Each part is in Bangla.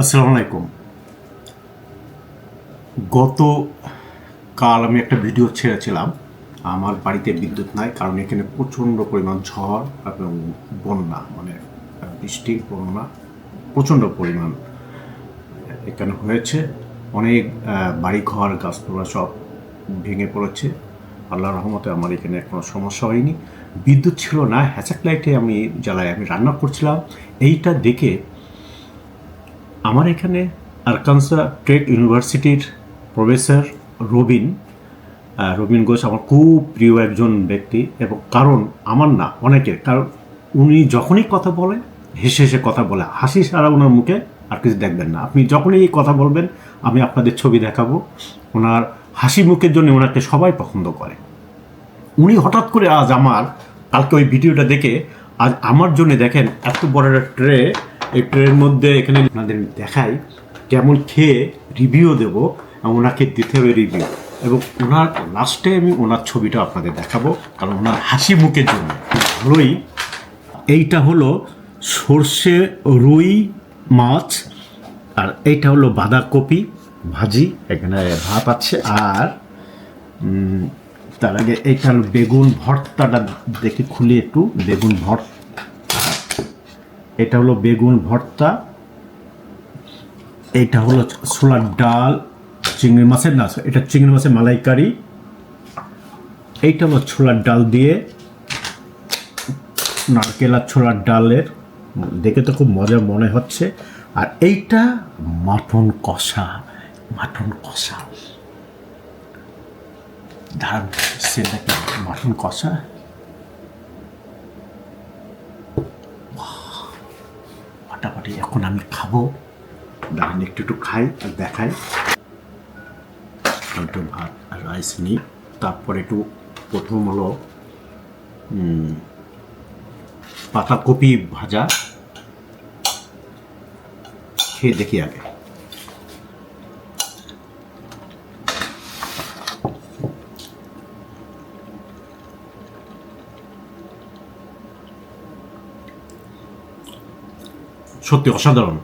আসসালামু আলাইকুম গত কাল আমি একটা ভিডিও ছেড়েছিলাম। আমার বাড়িতে বিদ্যুৎ নাই, কারণ এখানে প্রচণ্ড পরিমাণ ঝড় এবং বন্যা মানে বৃষ্টি বন্যা, প্রচণ্ড পরিমাণ এখানে হয়েছে। অনেক বাড়িঘর, গাছপালা সব ভেঙে পড়েছে। আল্লাহ রহমতে আমার এখানে কোনো সমস্যা হয়নি। বিদ্যুৎ ছিল না, হ্যাচাক লাইটে আমি জ্বালাই আমি রান্না করছিলাম। এইটা দেখে আমার এখানে আরকানসা ট্রেক ইউনিভার্সিটির প্রফেসর রবিন রবিন ঘোষ আমার খুব প্রিয় একজন ব্যক্তি এবং কারণ আমার না, অনেকের। কারণ উনি যখনই কথা বলে হেসে হেসে কথা বলে, হাসি সারা ওনার মুখে আর কিছু দেখবেন না। আপনি যখনই কথা বলবেন, আমি আপনাদের ছবি দেখাবো। ওনার হাসি মুখের জন্য ওনাকে সবাই পছন্দ করে। উনি হঠাৎ করে আজ আমার, কালকে ওই ভিডিওটা দেখে, আজ আমার জন্য দেখেন, এত বড় একটা ট্রে এই ট্রের মধ্যে এখানে আপনাদের দেখাই কেমন খেয়ে রিভিউ দেবো ওনাকে দিতে হবে রিভিউ এবং ওনার লাস্টে আমি ওনার ছবিটা আপনাদের দেখাবো, কারণ ওনার হাসি মুখের জন্য। ভালোই। এইটা হলো সর্ষে রুই মাছ, আর এইটা হলো বাঁধাকপি ভাজি, এখানে ভাত আছে। আর তার আগে এইটা হলো বেগুন ভর্তাটা দেখে খুলে একটু, বেগুন ভর্তা। এটা হলো বেগুন ভর্তা এইটা হলো ছোলার ডাল, চিংড়ি মাছের না, এটা চিংড়ি মাছের মালাইকারি, এইটা হলো ছোলার ডাল দিয়ে নারকেল আর ছোলার ডালের, দেখে তো খুব মজা মনে হচ্ছে। আর এইটা মাটন কষা মাটন কষা। দাঁড়ান সেটাকে মাটন কষা। ফাটাফাটি এখন আমি খাব। দাঁড়ান, একটু একটু খাই আর দেখাই। একটু ভাত আর রাইস নিই। তারপরে একটু প্রথম হলো পাতাকপি ভাজা। খেয়ে দেখি আগে। সত্যি অসাধারণ।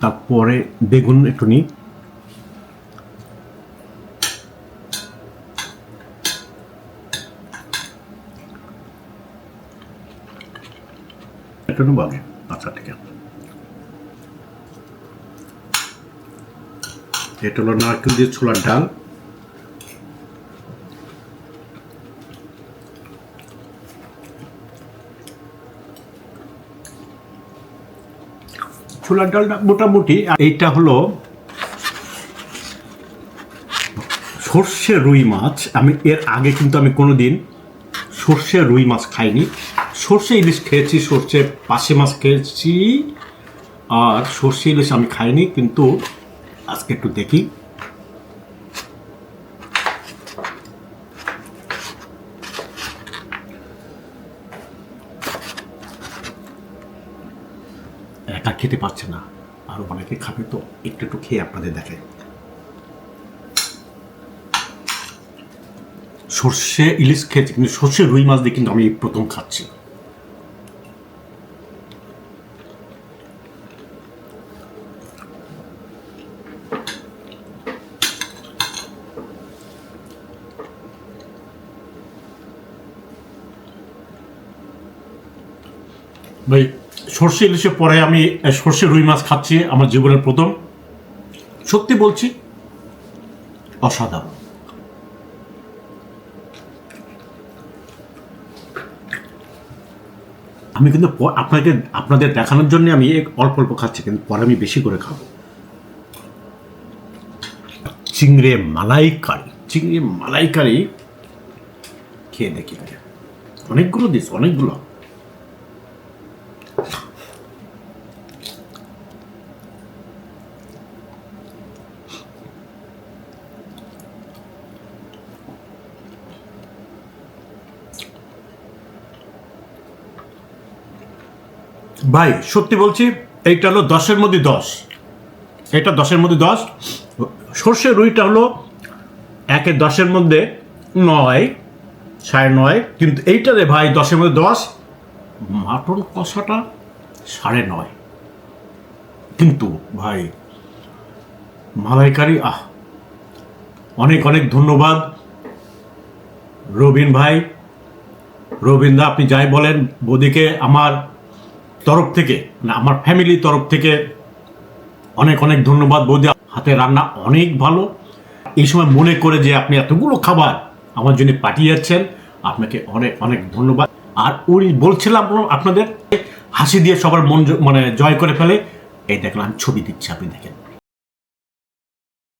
তারপরে বেগুন একটু নিই। একটু নেব আচ্ছা ঠিক আছে। এটা হলো নারকেল দিয়ে ছোলার ডাল। ছোলার ডালটা মোটামুটি এইটা হলো সর্ষে রুই মাছ। আমি এর আগে কিন্তু আমি কোনো দিন সর্ষে রুই মাছ খাইনি। সর্ষে ইলিশ খেয়েছি, সর্ষে পাশে মাছ খেয়েছি, আর সর্ষে ইলিশ আমি খাইনি, কিন্তু আজকে একটু দেখি। একা খেতে পারছে না। আরও অনেকে খাবে তো, একটু একটু খেয়ে আপনাদের দেখে সর্ষে ইলিশ খেয়েছি, কিন্তু সর্ষে রুই মাছ দিয়ে কিন্তু আমি প্রথম খাচ্ছি। ভাই সর্ষে ইলিশের পরে আমি সর্ষে রুই মাছ খাচ্ছি, আমার জীবনের প্রথম। সত্যি বলছি, অসাধারণ। আমি কিন্তু আপনাকে, আপনাদের দেখানোর জন্য আমি অল্প অল্প খাচ্ছি, কিন্তু পরে আমি বেশি করে খাব। চিংড়ে মালাইকারি, চিংড়ি মালাইকারি, খেয়ে দেখি। অনেকগুলো দিস, অনেকগুলো। ভাই, সত্যি বলছি, এইটা হলো দশের মধ্যে দশ। এটা দশের মধ্যে দশ। সর্ষে রুইটা হলো একে দশের মধ্যে নয়, সাড়ে নয়। কিন্তু এইটা রে ভাই, দশের মধ্যে দশ, মাটন কষাটা সাড়ে নয়। কিন্তু ভাই, মালাইকারি, আহ, অনেক অনেক ধন্যবাদ। রবিন ভাই রবীন্দ্র আপনি যাই বলেন, বৌদিকে, আমার তরফ থেকে না আমার ফ্যামিলি তরফ থেকে অনেক অনেক ধন্যবাদ বৌদি। হাতে রান্না অনেক ভালো। এই সময় মনে করে যে আপনি এতগুলো খাবার আমার জন্য পাঠিয়ে যাচ্ছেন আপনাকে অনেক অনেক ধন্যবাদ। আর ওই বলছিলাম আপনাদের, হাসি দিয়ে সবার মন মানে জয় করে ফেলে। এই দেখলাম ছবি দিচ্ছি, আপনি দেখেন।